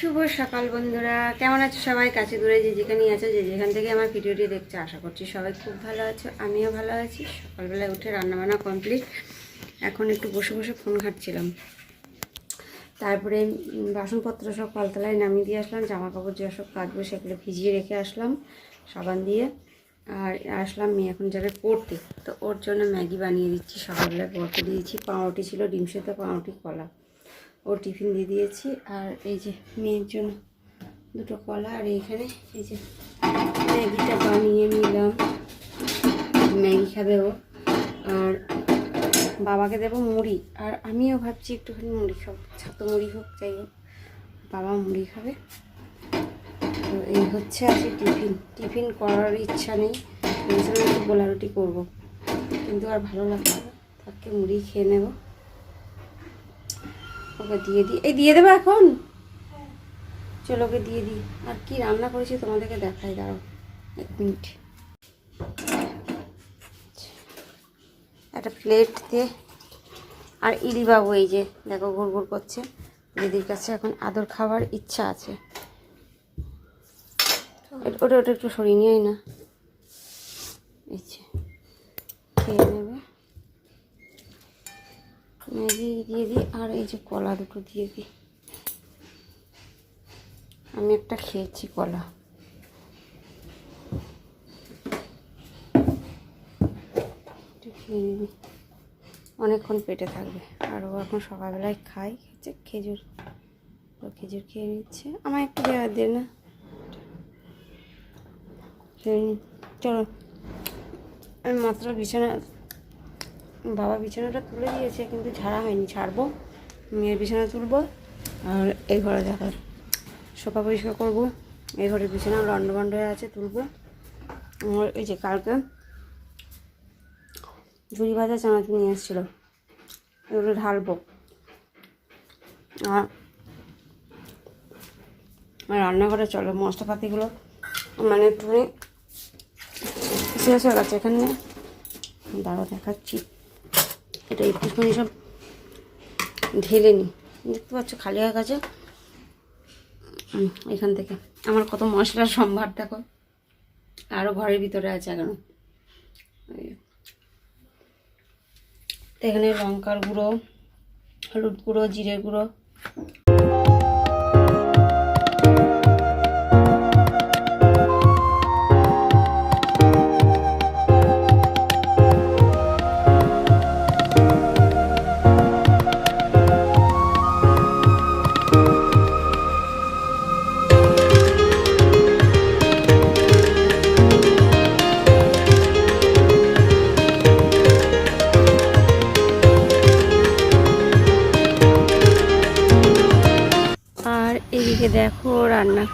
শুভ সকাল বন্ধুরা। কেমন আছো সবাই? কাছে দূরে যে যেখানেই আছো, যে যেখান থেকে আমার ভিডিওটি দেখছ, আশা করছি সবাই খুব ভালো আছো, আমিও ভালো আছি। সকালবেলায় উঠে রান্নাবান্না কমপ্লিট এখন একটু বসে বসে ফোন ঘাটছিলাম। তারপরে বাসনপত্র সব কলতলায় নামিয়ে দিয়ে আসলাম জামা কাপড় যে সব কাচবো সেগুলো ভিজিয়ে রেখে আসলাম সাবান দিয়ে। আর আসলাম মেয়ে এখন যাবে পড়তে। তো ওর জন্য ম্যাগি বানিয়ে দিচ্ছি, সকালবেলায় পড়তে দিয়েছি, পাউরুটি ছিল, ডিম সেদ্ধ, পাউরুটি কলা। ও টিফিন দিয়ে দিয়েছি। আর এই যে মেয়ের জন্য দুটো কলা, আর এইখানে এই যে ম্যাগিটা বানিয়ে নিলাম। ম্যাগি খাবে ও। আর বাবাকে দেবো মুড়ি। আর আমিও ভাবছি একটুখানি মুড়ি খাব। ছাতো মুড়ি হোক, যাই হোক। বাবা মুড়ি খাবে। তো এই হচ্ছে আজকে টিফিন। টিফিন করার ইচ্ছা নেই। ভেবেছিলাম একটু গোলা রুটি করব। কিন্তু আর ভালো লাগছে না। তাকে মুড়ি খেয়ে নেব। ওকে দিয়ে দিই। এই দিয়ে দেবো এখন? চলো ওকে দিয়ে দিই। আর কি রান্না করেছি তোমাদেরকে দেখাই দাঁড়াও। এক মিনিট। একটা প্লেট দিয়ে। আর ইরি বাবু এই যে দেখো ঘুর ঘুর করছে। দিদির কাছে এখন আদর খাওয়ার ইচ্ছা আছে। ওটা- ওটা ওটা একটু সরিয়ে নিয়ে না। এই খেয়ে নেবে। ম্যাগি দিয়ে দিই আর এই যে কলা দুটো দিয়ে দিই। আমি একটা খেয়েছি কলা। অনেকক্ষণ পেটে থাকবে। আর ও এখন সকালবেলায় খাই হচ্ছে খেজুর। ও খেজুর খেয়ে নিচ্ছে। আমার একটু দেওয়া দে না। চলো। আমি মাত্র বিছানা বাবা বিছানাটা তুলে দিয়েছে, কিন্তু ঝাড়া হয়নি। ছাড়বো, মেয়ের বিছানা তুলবো, আর এই ঘরে দেখার। সোফা পরিষ্কার করব, এই ঘরের বিছানা লন্ড বন্ড হয়ে আছে, তুলবো। আর এই যে কালকে ঝুড়ি ভাজা চানাচুর নিয়ে এসেছিল, এগুলো ঢালবো। আর আর রান্নাঘরে চলো, মশলাপাতিগুলো মানে একটুখানি শেষ হয়ে গেছে এখানে। দাঁড়া দেখাচ্ছি। এটা একটুখানি সব ঢেলে নি। দেখতে পাচ্ছ, খালি হয়ে গেছে। এখান থেকে। আমার কত মশলার সম্ভার, দেখো। আরও ঘরের ভিতরে আছে এখনও। এখানে লঙ্কার গুঁড়ো, হলুদ গুঁড়ো জিরে গুঁড়ো।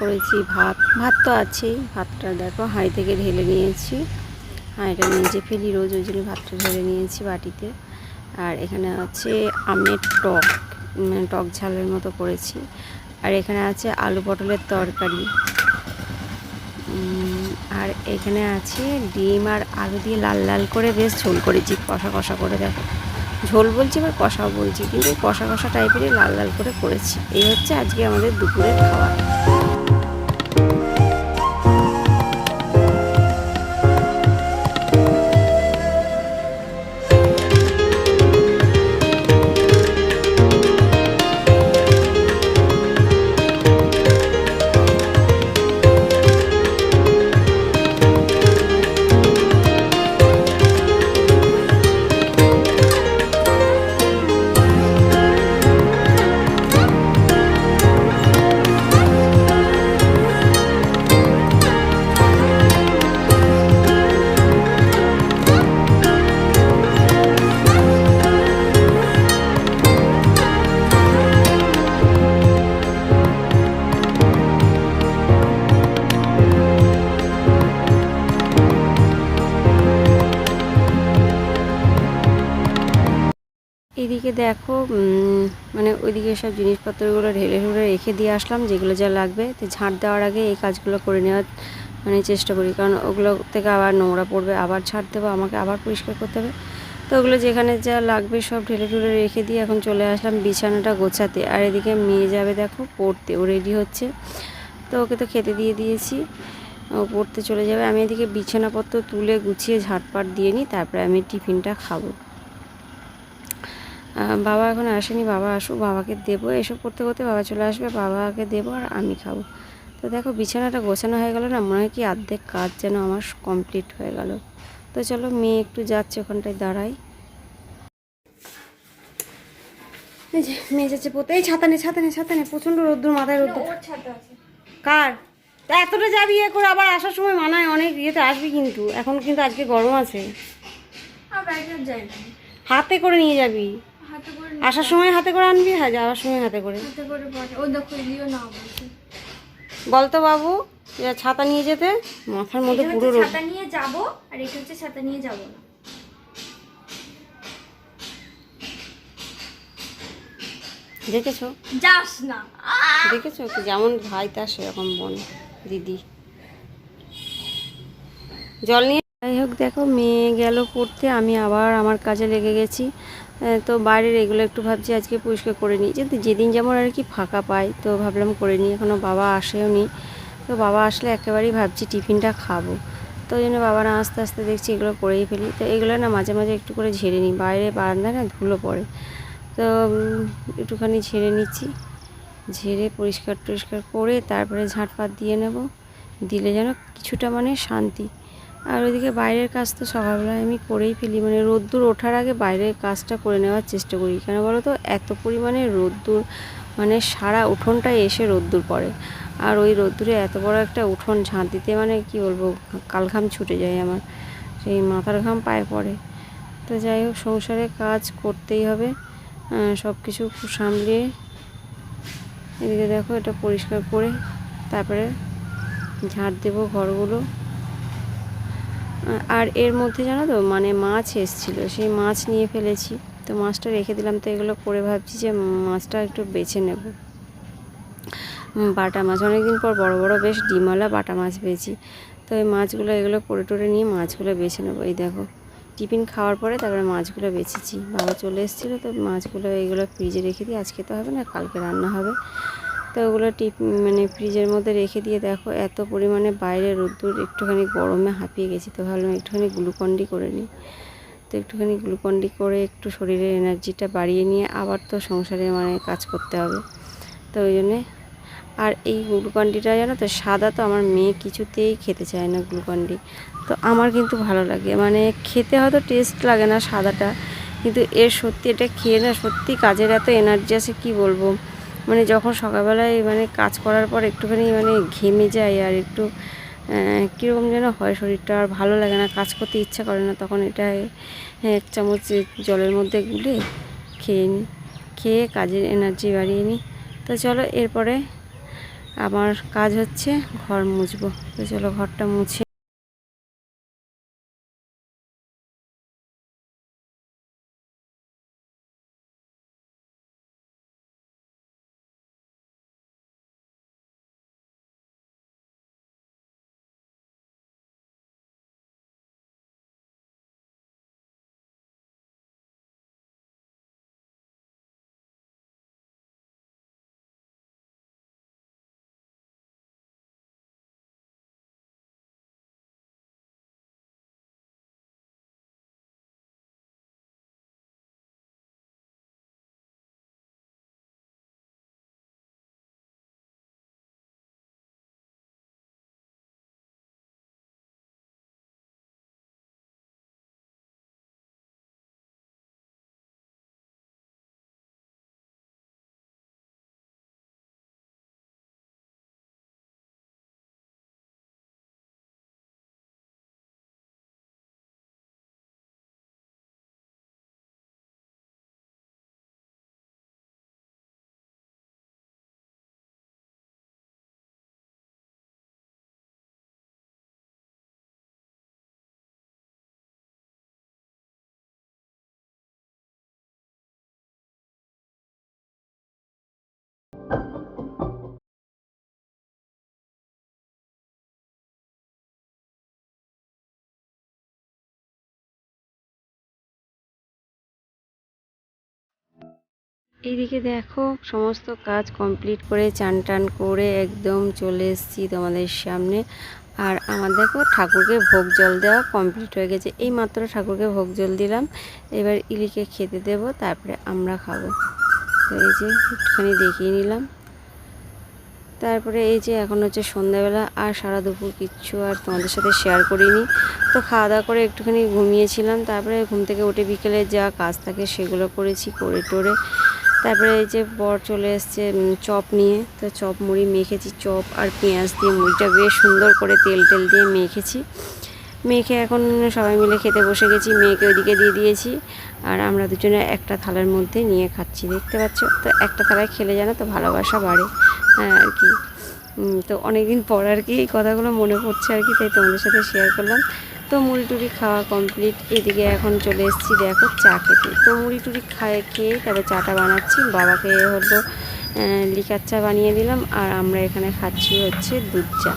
করেছি, ভাত ভাত তো আছেই। ভাতটা দেখো হাঁড়ি থেকে ঢেলে নিয়েছি। হাঁড়িটা নিচে ফেলি রোজ, ওই জন্য ভাতটা ঢেলে নিয়েছি বাটিতে। আর এখানে আছে আমের টক মানে টক ঝালের মতো করেছি। আর এখানে আছে আলু পটলের তরকারি। আর এখানে আছে ডিম আর আলু দিয়ে লাল লাল করে বেশ ঝোল করেছি, কষা কষা করে দেখো। ঝোল বলছি এবার কষাও বলছি, কিন্তু কষা কষা টাইপেরই লাল লাল করে করেছি। এই হচ্ছে আজকে আমাদের দুপুরের খাবার। এদিকে দেখো মানে ওইদিকে সব জিনিসপত্রগুলো ঢেলে ঢুলে রেখে দিয়ে আসলাম, যেগুলো যা লাগবে। তো ঝাঁট দেওয়ার আগে এই কাজগুলো করে নেওয়ার মানে চেষ্টা করি, কারণ ওগুলো থেকে আবার নোংরা পড়বে, আবার ঝাঁট দেবো, আমাকে আবার পরিষ্কার করতে হবে। তো ওগুলো যেখানে যা লাগবে সব ঢেলে ঢুলে রেখে দিয়ে এখন চলে আসলাম বিছানাটা গোছাতে। আর এদিকে মেয়ে যাবে দেখো, পড়তে, ও রেডি হচ্ছে। তো ওকে তো খেতে দিয়ে দিয়েছি, ও পড়তে চলে যাবে। আমি এদিকে বিছানাপত্র তুলে গুছিয়ে ঝাটপাট দিয়ে নিই, তারপরে আমি টিফিনটা খাব। বাবা এখন আসেনি বাবা আসুক বাবাকে দেবো এসব করতে করতে বাবা চলে আসবে বাবাকে দেবো আর আমি খাব। তো দেখো বিছানাটা গোছানো হয়ে গেল না মনে হয় কি অর্ধেক কাজ যেন আমার কমপ্লিট হয়ে গেল। তো চলো মেয়ে একটু যাচ্ছে ওখানটায় দাঁড়াই। মেয়ে যাচ্ছে পড়তে। এই ছাতা নে ছাতা নে ছাতা নে প্রচণ্ড রোদ্দুর মাথায় রোদ্দুর। কার? তা এতটা যাবি ইয়ে করে আবার আসার সময় মানায় অনেক ইয়েতে আসবি কিন্তু। এখন কিন্তু আজকে গরম আছে। হাতে করে নিয়ে যাবি। আসার সময় হাতে করে আনবি? হ্যাঁ যাওয়ার সময় হাতে করে। বলতো বাবু ছাতা নিয়ে যেতে মাথার মধ্যে পুরো রোদ। ছাতা নিয়ে যাব আর এটা হচ্ছে ছাতা নিয়ে যাব না। দেখেছ? যাস না। দেখেছ? কি যেমন ভাই তার সেরকম বোন দিদি। জল নিয়ে যাই হোক দেখো মেয়ে গেল পড়তে আমি আবার আমার কাজে লেগে গেছি। তো বাইরের এগুলো একটু ভাবছি আজকে পরিষ্কার করে নিই। কিন্তু যেদিন যেমন আর কি ফাঁকা পাই, তো ভাবলাম করে নিই। এখনও বাবা আসেও নি। তো বাবা আসলে একেবারেই ভাবছি টিফিনটা খাব। তো ওই জন্য বাবা না আস্তে আস্তে দেখছি এগুলো করেই ফেলি। তো এগুলো না মাঝে মাঝে একটু করে ঝেড়ে নিই। বাইরে বারান্দায় না ধুলো পড়ে। তো একটুখানি ঝেড়ে নিচ্ছি। ঝেড়ে পরিষ্কার টরিষ্কার করে তারপরে ঝাঁটপাত দিয়ে নেব। দিলে যেন কিছুটা মানে শান্তি। আর ওইদিকে বাইরের কাজ তো সকালবেলায় আমি করেই ফেলি। মানে রোদ্দুর ওঠার আগে বাইরের কাজটা করে নেওয়ার চেষ্টা করি। কেন বলো তো এত পরিমাণে রোদ্দুর মানে সারা উঠোনটাই এসে রোদ্দুর পড়ে। আর ওই রোদ্দুরে এত বড় একটা উঠোন ঝাঁট দিতে মানে কি বলব, কালঘাম ছুটে যায় আমার। সেই মাথার ঘাম পায়ে পড়ে। তো যাই হোক, সংসারে কাজ করতেই হবে। সব কিছু সামলিয়ে এদিকে দেখো এটা পরিষ্কার করে, তারপরে ঝাড় দেবো ঘরগুলো। আর এর মধ্যে জানো তো মানে মাছ এসছিল, সেই মাছ নিয়ে ফেলেছি। তো মাছটা রেখে দিলাম, তো এগুলো করে ভাবছি যে মাছটা একটু বেছে নেব। বাটা মাছ, অনেকদিন পর বড় বড় বেশ ডিমওয়ালা বাটা মাছ পেয়েছি। তো এই মাছগুলো, এগুলো করে টোরে নিয়ে মাছগুলো বেছে নেব। এই দেখো, টিফিন খাওয়ার পরে তারপরে মাছগুলো বেছেছি। বাবা চলে এসেছিল, তো মাছগুলো এইগুলো ফ্রিজে রেখে দিই আজকে তো হবে না, কালকে রান্না হবে। তো ওগুলো টিপ মানে ফ্রিজের মধ্যে রেখে দিয়ে দেখো এত পরিমাণে বাইরে রোদ্দুর, একটুখানি গরমে হাঁপিয়ে গেছি তো ভাবলাম একটুখানি গ্লুকন্ডি করে নিই। তো একটুখানি গ্লুকন্ডি করে একটু শরীরের এনার্জিটা বাড়িয়ে নিয়ে আবার তো সংসারে মানে কাজ করতে হবে। তো ওই জন্যে, আর এই গ্লুকন্ডিটা জানো তো সাদা তো আমার মেয়ে কিছুতেই খেতে চায় না গ্লুকন্ডি। তো আমার কিন্তু ভালো লাগে মানে খেতে হয়তো টেস্ট লাগে না সাদাটা, কিন্তু এর সত্যি এটা খেয়ে না সত্যি কাজের এত এনার্জি আছে কি বলব? মানে যখন সকালবেলায় মানে কাজ করার পর একটুখানি মানে ঘেমে যায় আর একটু কীরকম যেন হয় শরীরটা। আর ভালো লাগে না, কাজ করতে ইচ্ছা করে না, তখন এটা এক চামচ জলের মধ্যে গুলে খেয়ে নিই খেয়ে কাজের এনার্জি বাড়িয়ে নিই তো চলো এরপরে আমার কাজ হচ্ছে ঘর মুছবো। তো চলো ঘরটা মুছে এইদিকে দেখো, সমস্ত কাজ কমপ্লিট করে চান টান করে একদম চলে এসেছি তোমাদের সামনে। আর আমার দেখো, ঠাকুরকে ভোগ জল দেওয়া কমপ্লিট হয়ে গেছে। এই মাত্র ঠাকুরকে ভোগ জল দিলাম। এবার ইলিকে খেতে দেব, তারপরে আমরা খাব। তো এই যে একটুখানি দেখিয়ে নিলাম। তারপরে এই যে এখন হচ্ছে সন্ধ্যাবেলা, আর সারা দুপুর কিচ্ছু আর তোমাদের সাথে শেয়ার করিনি। তো খাওয়া দাওয়া করে একটুখানি ঘুমিয়েছিলাম। তারপরে ঘুম থেকে উঠে বিকেলে যা কাজ থাকে সেগুলো করেছি, করে টোরে। তারপরে এই যে বর চলে এসছে চপ নিয়ে। তো চপ, মুড়ি মেখেছি, চপ আর পেঁয়াজ দিয়ে, মুড়িটা বেশ সুন্দর করে তেল টেল দিয়ে মেখেছি। মেখে এখন সবাই মিলে খেতে বসে গেছি, মেয়েকে ওইদিকে দিয়ে দিয়েছি। আর আমরা দুজনে একটা থালার মধ্যে নিয়ে খাচ্ছি, দেখতে পাচ্ছ? তো একটা থালায় খেলে জানো তো ভালোবাসা বাড়ে হ্যাঁ আর কি। তো অনেকদিন পর আর কি এই কথাগুলো মনে পড়ছে আর কি, তাই তোমাদের সাথে শেয়ার করলাম। তো মুড়ি টুড়ি খাওয়া কমপ্লিট এদিকে এখন চলে এসেছি দেখো চা খেতে। তো মুড়ি টুড়ি খায় খেয়ে তারপরে চাটা বানাচ্ছি। বাবাকে হলো লিকার চা বানিয়ে দিলাম। আর আমরা এখানে খাচ্ছি হচ্ছে দুধ চা।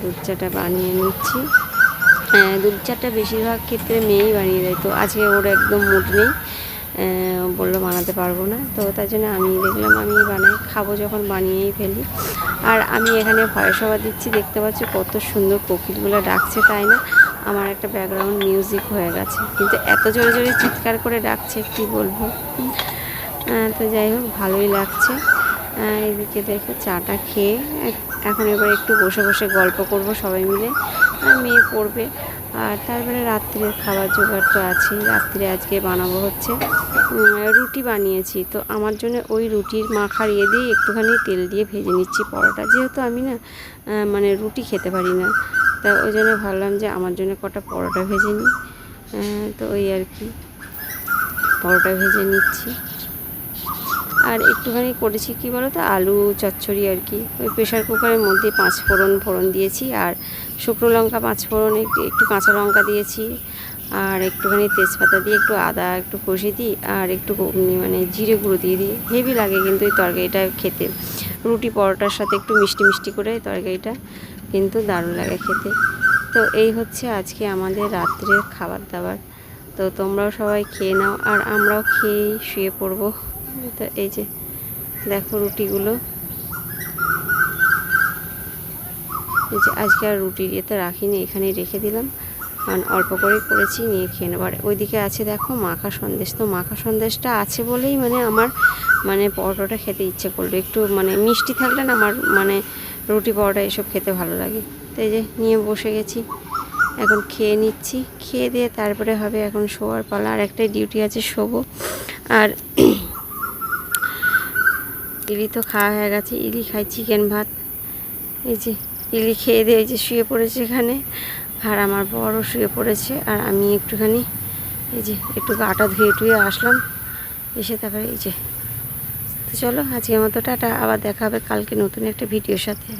দুধ চাটা বানিয়ে নিচ্ছি। হ্যাঁ, দুধ চাটা বেশিরভাগ ক্ষেত্রে মেয়েই বানিয়ে দেয়। তো আজকে ওর একদম মুড নেই। বলল বানাতে পারব না। তো তার জন্য আমি দেখলাম আমি বানাই, খাব যখন, বানিয়েই ফেলি। আর আমি এখানে ভয়সভা দিচ্ছি, দেখতে পাচ্ছি কত সুন্দর কোকিলগুলো ডাকছে, তাই না? আমার একটা ব্যাকগ্রাউন্ড মিউজিক হয়ে গেছে। কিন্তু এত জোরে জোরে চিৎকার করে ডাকছে, কি বলব? তো যাই হোক, ভালোই লাগছে। এদিকে দেখো, চাটা খেয়ে, এখন এবার একটু বসে বসে গল্প করব সবাই মিলে। আর মেয়ে পড়বে। আর তারপরে রাত্রের খাবার জোগাড় তো আছেই। রাত্রে আজকে বানাবো হচ্ছে রুটি বানিয়েছি। তো আমার জন্য ওই রুটির মাখার ইয়ে দিয়ে একটুখানি তেল দিয়ে ভেজে নিচ্ছি পরোটা। যেহেতু আমি না মানে রুটি খেতে পারি না, তা ওই জন্য ভাবলাম যে আমার জন্য কটা পরোটা ভেজে নিই। তো ওই আর কি, পরোটা ভেজে নিচ্ছি। আর একটুখানি করেছি কি বলো তো আলু, চচ্চড়ি আর কি। ওই প্রেশার কুকারের মধ্যে পাঁচ ফোড়ন ফোড়ন দিয়েছি আর শুকনো লঙ্কা পাঁচ ফোড়ন একটু কাঁচা লঙ্কা দিয়েছি আর একটুখানি তেজপাতা দিয়ে একটু আদা একটু কষে দিই আর একটু মানে জিরে গুঁড়ো দিয়ে দিই। হেভি লাগে কিন্তু এই তরকারিটা খেতে। রুটি পরোটার সাথে একটু মিষ্টি মিষ্টি করে এই তরকারিটা কিন্তু দারুণ লাগে খেতে। তো এই হচ্ছে আজকে আমাদের রাত্রের খাবার দাবার। তো তোমরাও সবাই খেয়ে নাও আর আমরাও খেয়েই শুয়ে পড়ব। তো এই যে দেখো রুটিগুলো। এই যে আজকে আর রুটির ইয়েতে রাখিনি, এখানেই রেখে দিলাম। কারণ অল্প করেই করেছি, নিয়ে খেয়ে নেব। আর ওইদিকে আছে দেখো মাখা সন্দেশ। তো মাখা সন্দেশটা আছে বলেই মানে আমার মানে পরোটাটা খেতে ইচ্ছে করল। একটু মানে মিষ্টি থাকলে না আমার মানে রুটি, পরোটা এসব খেতে ভালো লাগে। তো এই যে নিয়ে বসে গেছি। এখন খেয়ে নিচ্ছি। খেয়ে দিয়ে তারপরে হবে এখন শোয়ার পালা। আর একটাই ডিউটি আছে শোবো। আর ইলি তো খাওয়া হয়ে গেছে। ইলি খাই চিকেন ভাত। এই যে ইলি খেয়ে দিয়ে এই যে শুয়ে পড়েছে এখানে। আর আমার বড়ও শুয়ে পড়েছে। আর আমি একটুখানি এই যে একটু গাটা ধুয়ে টুয়ে আসলাম। এসে তারপরে এই যে, তো চলো আজকের মতো টাটা। আবার দেখা হবে কালকে নতুন একটা ভিডিওর সাথে।